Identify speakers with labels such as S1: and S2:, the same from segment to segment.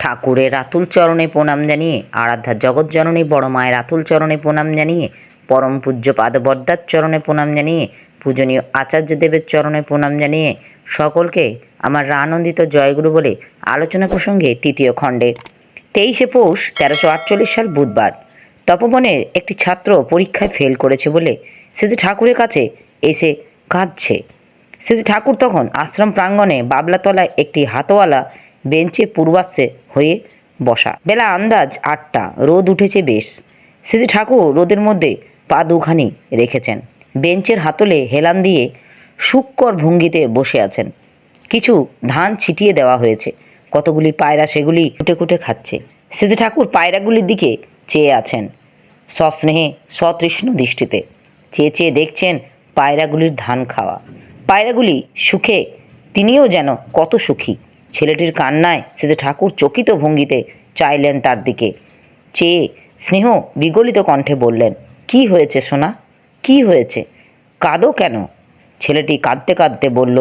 S1: ঠাকুরের আতুল চরণে প্রণাম জানিয়ে, আরাধ্যা জগৎজননী বড় মায়ের আতুল চরণে প্রণাম জানিয়ে, পরম পূজ্য পাদবদ্দার চরণে প্রণাম জানিয়ে, পূজনীয় আচার্য দেবের চরণে প্রণাম জানিয়ে, সকলকে আমার আনন্দিত জয়গুরু বলে আলোচনা প্রসঙ্গে তৃতীয় খণ্ডে। তেইশে পৌষ, তেরোশো আটচল্লিশ সাল বুধবার। তপবনের একটি ছাত্র পরীক্ষায় ফেল করেছে বলে শ্রী ঠাকুরের কাছে এসে কাঁদছে। শ্রী ঠাকুর তখন আশ্রম প্রাঙ্গণে বাবলাতলায় একটি হাতওয়ালা বেঞ্চে পূর্বাশ্বে হয়ে বসা। বেলা আন্দাজ আটটা, রোদ উঠেছে বেশ। শ্রী ঠাকুর রোদের মধ্যে পা দুখানি রেখেছেন। বেঞ্চের হাতলে হেলান দিয়ে সুক্কর ভঙ্গিতে বসে আছেন। কিছু ধান ছিটিয়ে দেওয়া হয়েছে। কতগুলি পায়রা সেগুলি কুটে কুটে খাচ্ছে। শ্রী ঠাকুর পায়রাগুলির দিকে চেয়ে আছেন। সস্নেহে, সতৃষ্ণ দৃষ্টিতে চেয়ে চেয়ে দেখছেন পায়রাগুলির ধান খাওয়া। পায়রাগুলি সুখে, তিনিও যেন কত সুখী। ছেলেটির কান্নায় শেষে ঠাকুর চকিত ভঙ্গিতে চাইলেন তার দিকে। চেয়ে স্নেহ বিগলিত কণ্ঠে বললেন, কি হয়েছে সোনা? কি হয়েছে? কাঁদো কেন? ছেলেটি কাঁদতে কাঁদতে বলল,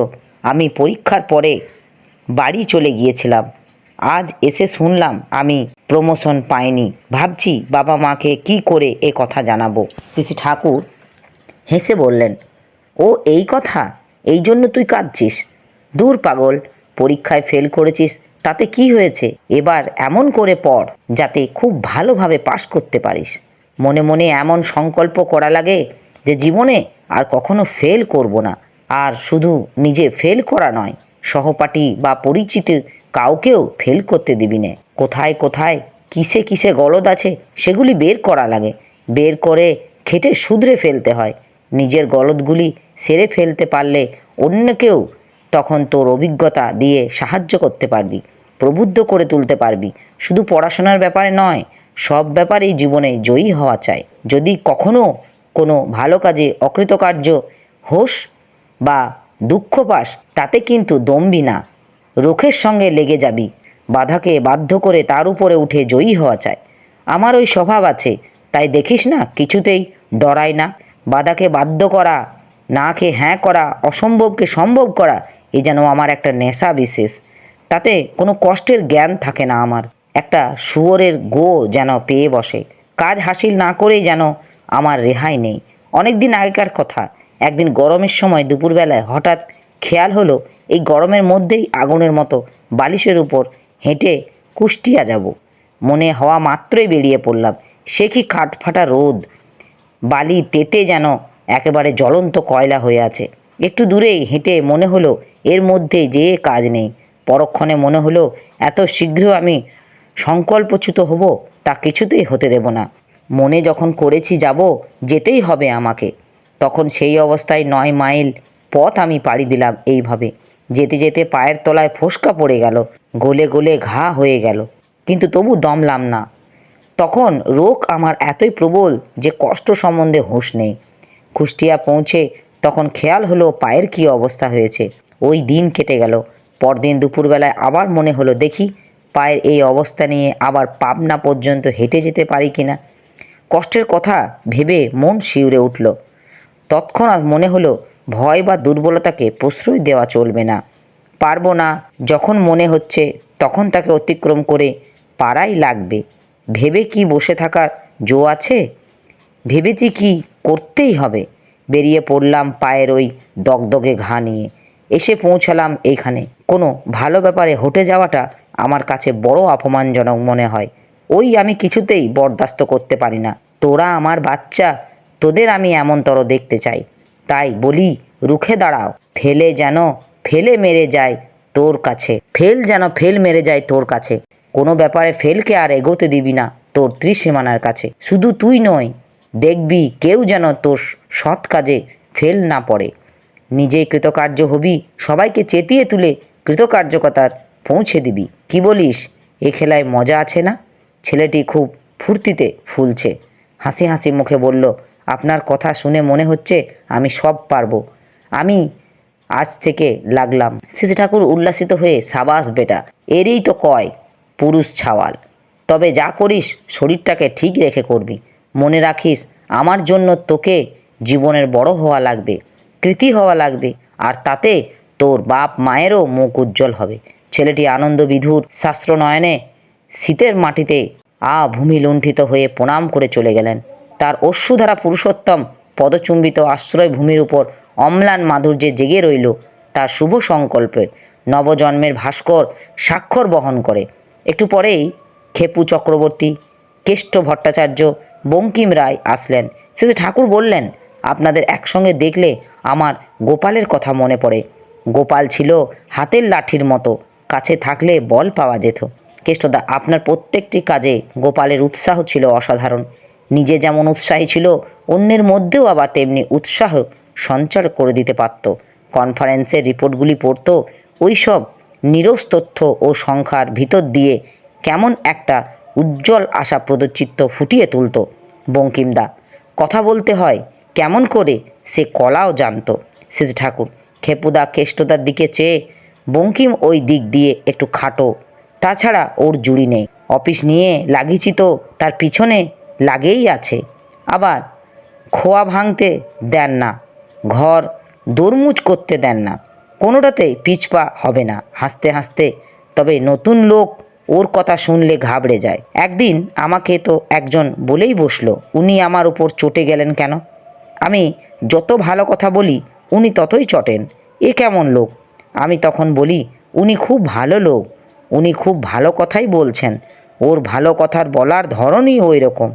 S1: আমি পরীক্ষার পরে বাড়ি চলে গিয়েছিলাম। আজ এসে শুনলাম আমি প্রমোশন পাইনি। ভাবছি বাবা মাকে কি করে এ কথা জানাব? শ্রী ঠাকুর হেসে বললেন, ও এই কথা? এই জন্য তুই কাঁদছিস? দূর পাগল! পরীক্ষায় ফেল করেছিস, তাতে কি হয়েছে? এবার এমন করে পড়, যাতে খুব ভালোভাবে পাশ করতে পারিস। মনে মনে এমন সংকল্প করা লাগে যে জীবনে আর কখনো ফেল করব না। আর শুধু নিজে ফেল করা নয়, সহপাঠী বা পরিচিত কাউকেও ফেল করতে দিবি নে। কোথায় কোথায়, কিসে কিসে গলদ আছে, সেগুলি বের করা লাগে। বের করে খেটে শুধরে ফেলতে হয়। নিজের গলদগুলি সেরে ফেলতে পারলে অন্যকেও তখন তোর অভিজ্ঞতা দিয়ে সাহায্য করতে পারবি, প্রবুদ্ধ করে তুলতে পারবি। শুধু পড়াশোনার ব্যাপারে নয়, সব ব্যাপারেই জীবনে জয়ী হওয়া চাই। যদি কখনো কোনো ভালো কাজে অকৃতকার্য হোস বা দুঃখ পাস, তাতে কিন্তু দমবি না। রোখের সঙ্গে লেগে যাবি। বাধাকে বাধ্য করে তার উপরে উঠে জয়ী হওয়া চাই। আমার ওই স্বভাব আছে, তাই দেখিস না, কিছুতেই ডরাই না। বাধাকে বাধ্য করা, না খেয়ে হ্যাঁ করা, অসম্ভবকে সম্ভব করা এ যেন আমার একটা নেশা বিশেষ। তাতে কোনো কষ্টের জ্ঞান থাকে না আমার। একটা শুয়োরের গো যেন পেয়ে বসে। কাজ হাসিল না করেই যেন আমার রেহাই নেই। অনেক দিন আগেকার কথা। একদিন গরমের সময় দুপুরবেলায় হঠাৎ খেয়াল হলো, এই গরমের মধ্যেই আগুনের মতো বালিশের উপর হেঁটে কুষ্টিয়া যাব। মনে হওয়া মাত্রই বেরিয়ে পড়লাম। সে কি কাঠফাটা রোদ। বালি তেতে যেন একেবারে জ্বলন্ত কয়লা হয়ে আছে। একটু দূরেই হেঁটে মনে হলো, এর মধ্যে যে কাজ নেই। পরক্ষণে মনে হলো, এত শীঘ্র আমি সংকল্পচ্যুত হব, তা কিছুতেই হতে দেব না। মনে যখন করেছি যাব, যেতেই হবে আমাকে। তখন সেই অবস্থায় নয় মাইল পথ আমি পাড়ি দিলাম এইভাবে। যেতে যেতে পায়ের তলায় ফোসকা পড়ে গেল, গলে গলে ঘা হয়ে গেল। কিন্তু তবু দমলাম না। তখন রোগ আমার এতই প্রবল যে কষ্ট সম্বন্ধে হুঁশ নেই। কুষ্টিয়া পৌঁছে তখন খেয়াল হলো পায়ের কী অবস্থা হয়েছে। ওই দিন কেটে গেল। পরদিন দুপুরবেলায় আবার মনে হলো, দেখি, পায়ের এই অবস্থা নিয়ে আবার পাবনা পর্যন্ত হেঁটে যেতে পারি কি না? কষ্টের কথা ভেবে মন শিউরে উঠল। তৎক্ষণাৎ মনে হলো, ভয় বা দুর্বলতাকে প্রশ্রয় দেওয়া চলবে না। পারব না, যখন মনে হচ্ছে, তখন তাকে অতিক্রম করে পারাই লাগবে। ভেবে কি বসে থাকার জো আছে? ভেবেছি কি করতেই হবে। বেরিয়ে পড়লাম পায়ের ওই দগদগে ঘা নিয়ে। এসে পৌঁছালাম এইখানে। কোনো ভালো ব্যাপারে হটে যাওয়াটা আমার কাছে বড় অপমানজনক মনে হয়। ওই আমি কিছুতেই বরদাস্ত করতে পারি না। তোরা আমার বাচ্চা, তোদের আমি এমনতর দেখতে চাই। তাই বলি, রুখে দাঁড়াও। ফেলে যেন ফেলে মেরে যায় তোর কাছে। ফেল যেন ফেল মেরে যায় তোর কাছে। কোনো ব্যাপারে ফেলকে আর এগোতে দিবি না তোর ত্রিসীমানার কাছে। শুধু তুই নয়, দেখবি কেউ যেন তোর সৎ কাজে ফেল না পড়ে। নিজেই কৃতকার্য হবি, সবাইকে চেতিয়ে তুলে কৃতকার্যকতার পৌঁছে দিবি। কি বলিস? এ খেলায় মজা আছে না? ছেলেটি খুব ফুর্তিতে ফুলছে। হাসি হাসি মুখে বলল, আপনার কথা শুনে মনে হচ্ছে আমি সব পারব। আমি আজ থেকে লাগলাম। শ্রী ঠাকুর উল্লাসিত হয়ে, সাবাস বেটা, এরই তো কয় পুরুষ ছাওয়াল। তবে যা করিস, শরীরটাকে ঠিক রেখে করবি। মনে রাখিস, আমার জন্য তোকে জীবনের বড় হওয়া লাগবে, কৃতি হওয়া লাগবে, আর তাতে তোর বাপ মায়েরও মুখ উজ্জ্বল হবে। ছেলেটি আনন্দ বিধুর শাস্ত্র নয়নে শীতের মাটিতে আ ভূমি লুণ্ঠিত হয়ে প্রণাম করে চলে গেলেন। তার অশ্রুধারা পুরুষোত্তম পদচুম্বিত আশ্রয় ভূমির উপর অম্লান মাধুর্যে জেগে রইল তার শুভ সংকল্পের নবজন্মের ভাস্কর স্বাক্ষর বহন করে। একটু পরেই খেপু চক্রবর্তী, কেষ্ট ভট্টাচার্য, বঙ্কিম রায় আসলেন। শেষে ঠাকুর বললেন আপনাদের একসঙ্গে দেখলে আমার গোপালের কথা মনে পড়ে। গোপাল ছিল হাতের লাঠির মতো, কাছে থাকলে বল পাওয়া যেত। কেষ্টদা, আপনার প্রত্যেকটি কাজে গোপালের উৎসাহ ছিল অসাধারণ। নিজে যেমন উৎসাহী ছিল, অন্যের মধ্যেও আবার তেমনি উৎসাহ সঞ্চার করে দিতে পারত। কনফারেন্সের রিপোর্টগুলি পড়তো ওইসব নিরস তথ্য ও সংখ্যার ভিতর দিয়ে কেমন একটা উজ্জ্বল আশা প্রদচিত্ত ফুটিয়ে তুলতো। বঙ্কিমদা, কথা বলতে হয় কেমন করে? সে কলাও জানতো। শেষ ঠাকুর, খেপুদা কেষ্টদার দিকে চেয়ে বঙ্কিম ওই দিক দিয়ে একটু খাটো। তাছাড়া ওর জুড়ি নেই। অফিস নিয়ে লাগিয়েছি তো, তার পিছনে লাগেই আছে। আবার খোয়া ভাঙতে দেন না, ঘর দরমুজ করতে দেন না। কোনোটাতেই পিছপা হবে না, হাসতে হাসতে। তবে নতুন লোক ওর কথা শুনলে ঘাবড়ে যায়। একদিন আমাকে তো একজন বলেই বসল, উনি আমার উপর চটে গেলেন কেন? আমি যত ভালো কথা বলি, উনি ততই চটেন। এ কেমন লোক? আমি তখন বলি, উনি খুব ভালো লোক। উনি খুব ভালো কথাই বলছেন। ওর ভালো কথার বলার ধরনই ওই রকম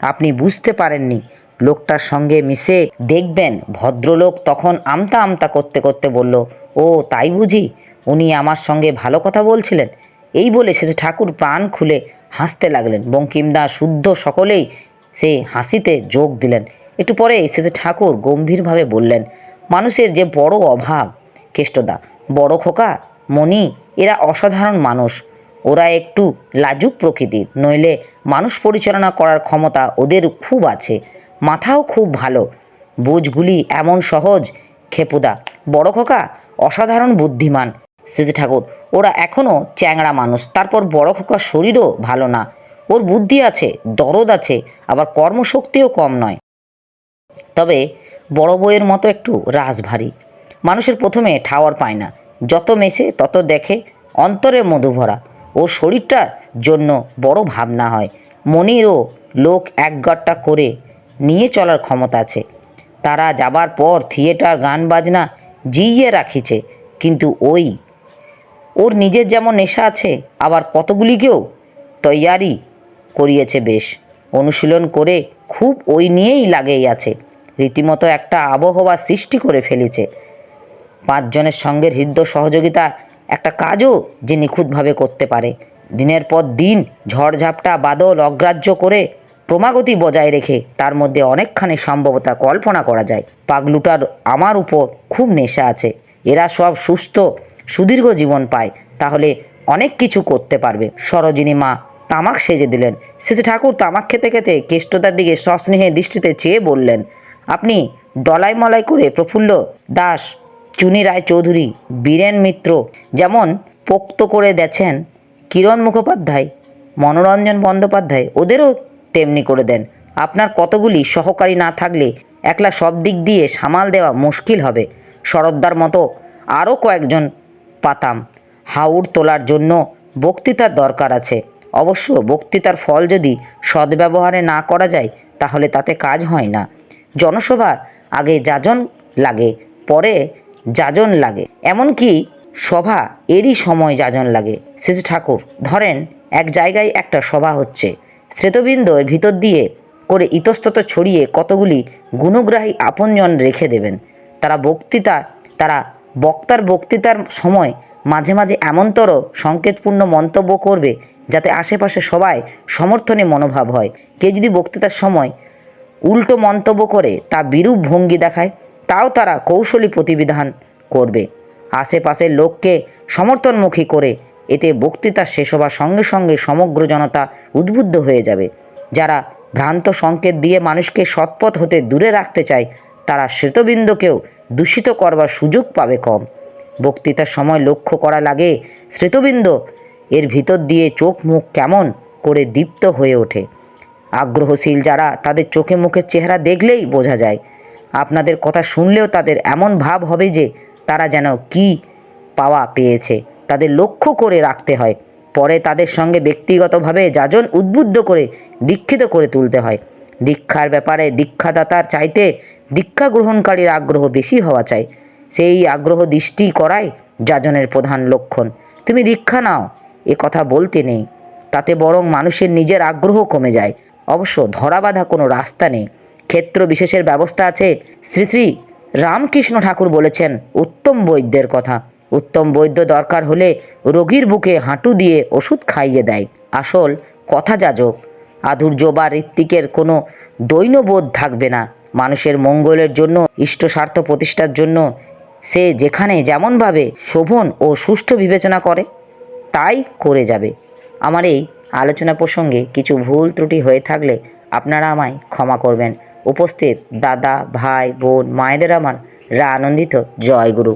S1: আপনি বুঝতে পারেননি, লোকটার সঙ্গে মিশে দেখবেন, ভদ্রলোক তখন আমতা আমতা করতে করতে বলল, ও, তাই বুঝি? উনি আমার সঙ্গে ভালো কথা বলছিলেন? এই বলে শেষে ঠাকুর প্রাণ খুলে হাসতে লাগলেন। বঙ্কিমদা শুদ্ধ সকলেই সে হাসিতে যোগ দিলেন। একটু পরে শেষে ঠাকুর গম্ভীরভাবে বললেন, মানুষের যে বড় অভাব, কেষ্টদা, বড় খোকা, মণি, এরা অসাধারণ মানুষ। ওরা একটু লাজুক প্রকৃতির নইলে মানুষ পরিচালনা করার ক্ষমতা ওদের খুব আছে, মাথাও খুব ভালো। বুঝগুলি এমন সহজ, খেপুদা, বড় খোকা, অসাধারণ বুদ্ধিমান। সিজি ঠাকুর, ওরা এখনও চ্যাংড়া মানুষ, তারপর বড় খোকার শরীরও ভালো না। ওর বুদ্ধি আছে, দরদ আছে, আবার কর্মশক্তিও কম নয়। তবে বড় বইয়ের মতো একটু রাসভারী মানুষের প্রথমে ঠাওয়ার পায় না। যত মেশে তত দেখে অন্তরে মধু ভরা। ওর শরীরটার জন্য বড় ভাবনা হয়। মনিরও লোক একগট্টা করে নিয়ে চলার ক্ষমতা আছে। তারা যাবার পর থিয়েটার, গান, বাজনা জিইয়ে রাখিছে। কিন্তু ওই, ওর নিজের যেমন নেশা আছে, আবার কতগুলিকেও তৈয়ারি করিয়েছে বেশ। অনুশীলন করে খুব ওই নিয়েই লাগেই আছে। রীতিমতো একটা আবহাওয়া সৃষ্টি করে ফেলেছে। পাঁচজনের সঙ্গে হৃদয় সহযোগিতা একটা কাজও যে নিখুঁতভাবে করতে পারে। দিনের পর দিন ঝড়ঝাপটা, বাদল অগ্রাহ্য করে ক্রমাগতি বজায় রেখে তার মধ্যে অনেকখানি সম্ভবতা কল্পনা করা যায়। পাগলুটার আমার উপর খুব নেশা আছে। এরা সব সুস্থ, সুদীর্ঘ জীবন পায়। তাহলে অনেক কিছু করতে পারবে। সরোজিনী মা তামাক সেজে দিলেন। শেষে ঠাকুর তামাক খেতে খেতে কেষ্টতার দিকে সস্নেহে দৃষ্টিতে চেয়ে বললেন আপনি ডলাই মলাই করে প্রফুল্ল দাস, চুনি রায় চৌধুরী, বীরেন মিত্র যেমন পোক্ত করে দেছেন কিরণ মুখোপাধ্যায়, মনোরঞ্জন বন্দ্যোপাধ্যায়, ওদেরও তেমনি করে দেন। আপনার কতগুলি সহকারী না থাকলে একলা সব দিক দিয়ে সামাল দেওয়া মুশকিল হবে। শরদ্দার মতো আরও কয়েকজন পাতাম। হাউড় তোলার জন্য বক্তৃতার দরকার আছে। অবশ্য বক্তৃতার ফল যদি সদ্ব্যবহারে না করা যায়, তাহলে তাতে কাজ হয় না। জনসভা আগে যাজন লাগে, পরে যাজন লাগে। এমনকি সভা এরই সময় যাজন লাগে। শেষ ঠাকুর, ধরেন এক জায়গায় একটা সভা হচ্ছে। শ্রেতবৃন্দর ভিতর দিয়ে করে ইতস্তত ছড়িয়ে কতগুলি গুণগ্রাহী আপনজন রেখে দেবেন। তারা বক্তৃতা, তারা বক্তার বক্তৃতার সময় মাঝে মাঝে এমনতর সংকেতপূর্ণ মন্তব্য করবে যাতে আশেপাশে সবাই সমর্থনে মনোভাব হয়। কে যদি বক্তৃতার সময় উল্টো মন্তব্য করে তা বিরূপ ভঙ্গি দেখায়, তাও তারা কৌশলী প্রতিবিধান করবে। আশেপাশের লোককে সমর্থনমুখী করে এতে বক্তৃতা শেষ হবার সঙ্গে সঙ্গে সমগ্র জনতা উদ্বুদ্ধ হয়ে যাবে। যারা ভ্রান্ত সংকেত দিয়ে মানুষকে সৎপথ হতে দূরে রাখতে চায়, তারা শ্রেতবৃন্দকেও দূষিত করবার সুযোগ পাবে কম। বক্তৃতার সময় লক্ষ্য করা লাগে শ্রেতবৃন্দ এর ভিতর দিয়ে চোখ মুখ কেমন করে দীপ্ত হয়ে ওঠে। আগ্রহশীল যারা, তাদের চোখে মুখের চেহারা দেখলেই বোঝা যায়। আপনাদের কথা শুনলেও তাদের এমন ভাব হবে যে, তারা যেন কি পাওয়া পেয়েছে। তাদের লক্ষ্য করে রাখতে হয়। পরে তাদের সঙ্গে ব্যক্তিগতভাবে যাজন উদ্বুদ্ধ করে, দীক্ষিত করে তুলতে হয়। দীক্ষার ব্যাপারে দীক্ষাদাতার চাইতে দীক্ষা গ্রহণকারীর আগ্রহ বেশি হওয়া চাই। সেই আগ্রহ দৃষ্টি করাই যাজনের প্রধান লক্ষণ। তুমি দীক্ষা নাও, এ কথা বলতে নেই। তাতে বরং মানুষের নিজের আগ্রহ কমে যায়। অবশ্য ধরাবাঁধা কোনো রাস্তা নেই। ক্ষেত্র বিশেষের ব্যবস্থা আছে। শ্রী শ্রী রামকৃষ্ণ ঠাকুর বলেছেন, উত্তম বৈদ্যের কথা। উত্তম বৈদ্য দরকার হলে রোগীর বুকে হাঁটু দিয়ে ওষুধ খাইয়ে দেয়। আসল কথা যাজক, আধুর্য বা ঋত্বিকের কোনো দৈন্যবোধ থাকবে না। মানুষের মঙ্গলের জন্য ইষ্ট স্বার্থ প্রতিষ্ঠার জন্য সে যেখানে যেমনভাবে শোভন ও সুষ্ঠু বিবেচনা করে, তাই করে যাবে। আমার এই আলোচনা প্রসঙ্গে কিছু ভুল ত্রুটি হয়ে থাকলে আপনারা আমায় ক্ষমা করবেন। উপস্থিত দাদা, ভাই, বোন, মায়েদের আমার রা আনন্দিত জয় গুরু